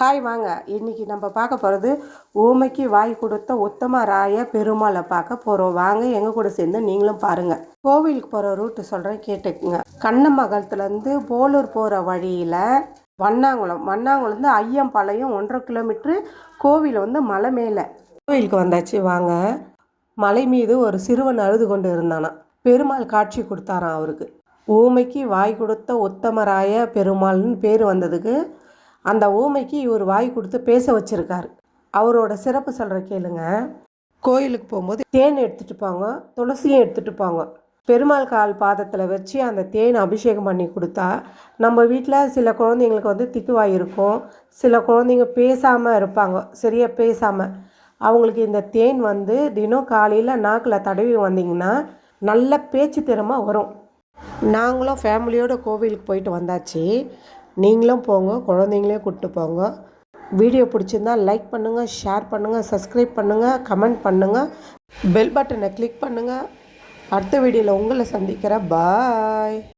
Hi வாங்க. இன்னைக்கு நம்ம பார்க்க போகிறது ஊமைக்கு வாய் கொடுத்த உத்தம ராய பெருமாளை பார்க்க போகிறோம் வாங்க எங்கள் கூட சேர்ந்து நீங்களும் பாருங்கள் கோவிலுக்கு போகிற ரூட்டு சொல்கிறேன் கேட்டுக்குங்க. கண்ணமங்கலத்துலேருந்து போலூர் போகிற வழியில் வண்ணாங்குளம். வண்ணாங்குளம்ந்து ஐயம்பாளையம் ஒன்றரை கிலோமீட்ரு கோவில் வந்து மலை மேலே. கோவிலுக்கு வந்தாச்சு வாங்க. மலை மீது ஒரு சிறுவன் அழுது கொண்டு இருந்தானா. பெருமாள் காட்சி கொடுத்தாரான் அவருக்கு. ஊமைக்கு வாய் கொடுத்த உத்தமராய பெருமாள்னு பேர் வந்ததுக்கு அந்த ஊமைக்கு இவர் வாய் கொடுத்து பேச வச்சிருக்காரு. அவரோட சிறப்பு சொல்கிற கேளுங்க. கோயிலுக்கு போகும்போது தேன் எடுத்துகிட்டு போங்க துளசியும் எடுத்துகிட்டு போங்க. பெருமாள் கால் பாதத்தில் வச்சு அந்த தேன் அபிஷேகம் பண்ணி கொடுத்தா நம்ம வீட்டில் சில குழந்தைங்களுக்கு வந்து திக்குவாய் இருக்கும். சில குழந்தைங்க பேசாமல் இருப்பாங்க சரியாக பேசாமல் அவங்களுக்கு இந்த தேன் வந்து தினம் காலையில் நாக்கில் தடவி வந்தீங்கன்னா நல்ல பேச்சு திறமை வரும். நாங்களும் ஃபேமிலியோடு கோவிலுக்கு போயிட்டு வந்தாச்சு. நீங்களும் போங்க குழந்தைங்களையும் கூப்பிட்டு போங்க. வீடியோ பிடிச்சிருந்தா லைக் பண்ணுங்கள் ஷேர் பண்ணுங்கள் சப்ஸ்கிரைப் பண்ணுங்கள் கமெண்ட் பண்ணுங்கள் பெல் பட்டனை கிளிக் பண்ணுங்கள் அடுத்த வீடியோவில் உங்களை சந்திக்கிறேன். பாய்